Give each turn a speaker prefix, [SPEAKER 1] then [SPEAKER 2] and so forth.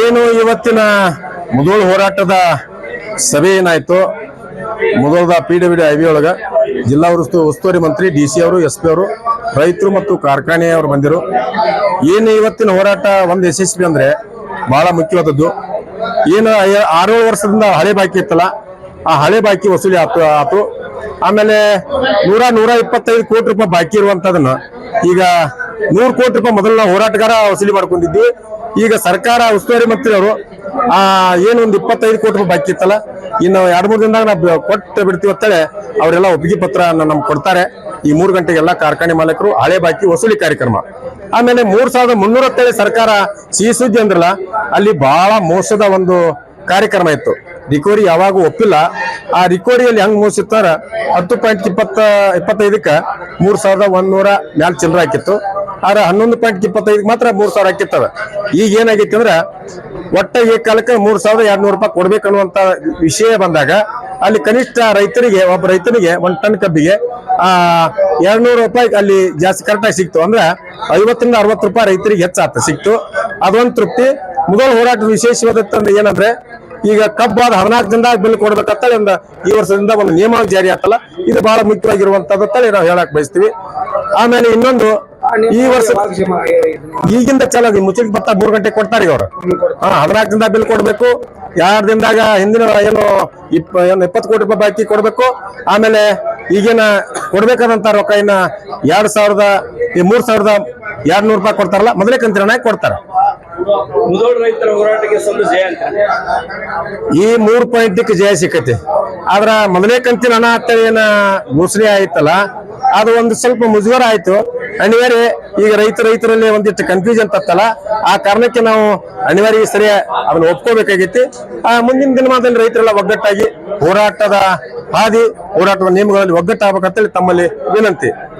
[SPEAKER 1] ಏನು ಇವತ್ತಿನ ಮುದೋಳು ಹೋರಾಟದ ಸಭೆ ಏನಾಯ್ತು? ಮುದೋಳದ ಪಿ ಡಬ್ಲ್ಯೂ ಐ ವಿ ಒಳಗ ಜಿಲ್ಲಾ ಉಸ್ತು ಉಸ್ತುವಾರಿ ಮಂತ್ರಿ ಡಿ ಸಿ ಅವರು, ಎಸ್ ಪಿ ಅವರು, ರೈತರು ಮತ್ತು ಕಾರ್ಖಾನೆಯವರು ಬಂದಿರು. ಏನು ಇವತ್ತಿನ ಹೋರಾಟ ಒಂದು ಯಶಸ್ವಿ ಅಂದ್ರೆ ಬಹಳ ಮುಖ್ಯವಾದದ್ದು. ಏನು ಆರು ವರ್ಷದಿಂದ ಹಳೆ ಬಾಕಿ ಇತ್ತಲ್ಲ, ಆ ಹಳೆ ಬಾಕಿ ವಸೂಲಿ ಆತು ಆತು. ಆಮೇಲೆ ನೂರ ನೂರ ಇಪ್ಪತ್ತೈದು ಕೋಟಿ ರೂಪಾಯಿ ಬಾಕಿ ಇರುವಂತದನ್ನ ಈಗ ನೂರು ಕೋಟಿ ರೂಪಾಯಿ ಮೊದಲು ನಾವು ಹೋರಾಟಗಾರ ವಸೂಲಿ ಮಾಡ್ಕೊಂಡಿದ್ವಿ. ಈಗ ಸರ್ಕಾರ ಉಸ್ತುವಾರಿ ಮಂತ್ರಿ ಅವರು ಆ ಏನೊಂದು ಒಂದು ಇಪ್ಪತ್ತೈದು ಕೋಟಿ ರೂಪಾಯಿ ಬಾಕಿ ಇತ್ತಲ್ಲ, ಇನ್ನು ಎರಡು ಮೂರು ದಿನದಾಗ ನಾವು ಕೊಟ್ಟು ಬಿಡ್ತೀವಿ ಅಂತೇಳಿ ಅವರೆಲ್ಲ ಒಪ್ಪಿಗೆ ಪತ್ರ ನಮ್ಗೆ ಕೊಡ್ತಾರೆ. ಈ ಮೂರು ಗಂಟೆಗೆಲ್ಲ ಕಾರ್ಖಾನೆ ಮಾಲೀಕರು, ಹಳೆ ಬಾಕಿ ವಸೂಲಿ ಕಾರ್ಯಕ್ರಮ. ಆಮೇಲೆ ಮೂರು ಸಾವಿರದ ಮುನ್ನೂರ ಹತ್ತೇಳಿ ಸರ್ಕಾರ ಸಿಹಿ ಸುದ್ದಿ ಅಂದ್ರಲ್ಲ, ಅಲ್ಲಿ ಬಹಳ ಮೋಸದ ಒಂದು ಕಾರ್ಯಕ್ರಮ ಇತ್ತು. ರಿಕವರಿ ಯಾವಾಗ ಒಪ್ಪಿಲ್ಲ. ಆ ರಿಕವರಿಯಲ್ಲಿ ಹೆಂಗ್ ಮೋಸಿತ್ತಾರ ಹತ್ತು ಪಾಯಿಂಟ್ ಇಪ್ಪತ್ತ, ಇಪ್ಪತ್ತೈದಕ್ಕೆ ಮೂರು ಸಾವಿರದ ಒಂದೂರ ಮ್ಯಾಲ್ ಚಿಲ್ಲರ ಹಾಕಿತ್ತು. ಆದ್ರೆ ಹನ್ನೊಂದು ಪಾಯಿಂಟ್ ಇಪ್ಪತ್ತೈದು ಮಾತ್ರ ಮೂರ್ ಸಾವಿರ ಹಾಕಿತ್ತದ ಈಗ ಏನಾಗಿತ್ತು ಅಂದ್ರೆ ಒಟ್ಟ ಈ ಕಾಲಕ್ಕೆ ಮೂರ್ ಸಾವಿರದ ಎರಡ್ ನೂರು ರೂಪಾಯಿ ಕೊಡ್ಬೇಕನ್ನುವಂತ ವಿಷಯ ಬಂದಾಗ ಅಲ್ಲಿ ಕನಿಷ್ಠ ರೈತರಿಗೆ, ಒಬ್ಬ ರೈತನಿಗೆ ಒಂದ್ ಟನ್ ಕಬ್ಬಿಗೆ, ಆ, ಎರಡ್ನೂರು ರೂಪಾಯಿ ಅಲ್ಲಿ ಜಾಸ್ತಿ ಕರೆಕ್ಟಾಗಿ ಸಿಕ್ತು ಅಂದ್ರೆ ಐವತ್ತರಿಂದ ಅರವತ್ತು ರೂಪಾಯಿ ರೈತರಿಗೆ ಹೆಚ್ಚಾತ ಸಿಕ್ತು. ಅದೊಂದು ತೃಪ್ತಿ. ಮೊದಲ ಹೋರಾಟದ ವಿಶೇಷವಾದದ್ದು ಏನಂದ್ರೆ ಈಗ ಕಬ್ಬು ಆದ ಹದಿನಾಲ್ಕು ದಿನದಾಗ ಬಿಲ್ ಕೊಡ್ಬೇಕಂತ ಒಂದು ಈ ವರ್ಷದಿಂದ ಒಂದು ನಿಯಮ ಜಾರಿ ಆತಲ್ಲ ಇದು ಬಹಳ ಮುಖ್ಯವಾಗಿರುವಂತದ್ದು ನಾವು ಹೇಳಕ್ ಬಯಸ್ತೀವಿ. ಆಮೇಲೆ ಇನ್ನೊಂದು ಈ ವರ್ಷ ಈಗಿಂದ ಚಲೋ ಮುಚ್ಚಿಗೆ ಭತ್ತ ಮೂರು ಗಂಟೆ ಕೊಡ್ತಾರೆ ಇವರು. ಅವ್ರು ಹಾ ಹದಿನಾಲ್ಕು ದಿನದಾಗ ಬಿಲ್ ಕೊಡ್ಬೇಕು. ಎರಡು ದಿನದಾಗ ಹಿಂದಿನ ಏನು ಇಪ್ಪ ಏನು ಇಪ್ಪತ್ತು ಕೋಟಿ ರೂಪಾಯಿ ಬಾಕಿ ಕೊಡ್ಬೇಕು. ಆಮೇಲೆ ಈಗಿನ ಕೊಡ್ಬೇಕಾದಂತ ರೊಕ್ಕ ಇನ್ನ ಎರಡ್ ಸಾವಿರದ ಈ ಮೂರ್ ಸಾವಿರದ ಎರಡ್ ನೂರು ರೂಪಾಯಿ ಕೊಡ್ತಾರಲ್ಲ ಮೊದಲೇ ಕಂತಿನ ಕೊಡ್ತಾರೆ. ಈ ಮೂರ್ ಪಾಯಿಂಟ್ ಜಯ ಸಿಕ್ಕತಿ. ಆದ್ರ ಮೊದಲೇ ಕಂತಿನ ಹಣ ಅಂತ ಏನ ಘೋಷಣೆ ಆಯ್ತಲ್ಲ ಅದು ಒಂದು ಸ್ವಲ್ಪ ಮುಜುಗರ ಆಯ್ತು. ಅನಿವಾರ್ಯ, ಈಗ ರೈತ ರೈತರಲ್ಲಿ ಒಂದಿಷ್ಟು ಕನ್ಫ್ಯೂಷನ್ ತತ್ತಲ್ಲ. ಆ ಕಾರಣಕ್ಕೆ ನಾವು ಅನಿವಾರ್ಯ ಸರಿ ಅದನ್ನ ಒಪ್ಕೋಬೇಕಾಗಿತ್ತು. ಆ ಮುಂದಿನ ದಿನಮಾನದಲ್ಲಿ ರೈತರೆಲ್ಲ ಒಗ್ಗಟ್ಟಾಗಿ ಹೋರಾಟದ ಹಾದಿ, ಹೋರಾಟದ ನಿಯಮಗಳಲ್ಲಿ ಒಗ್ಗಟ್ಟಾಗಬೇಕಂತೇಳಿ ತಮ್ಮಲ್ಲಿ ವಿನಂತಿ.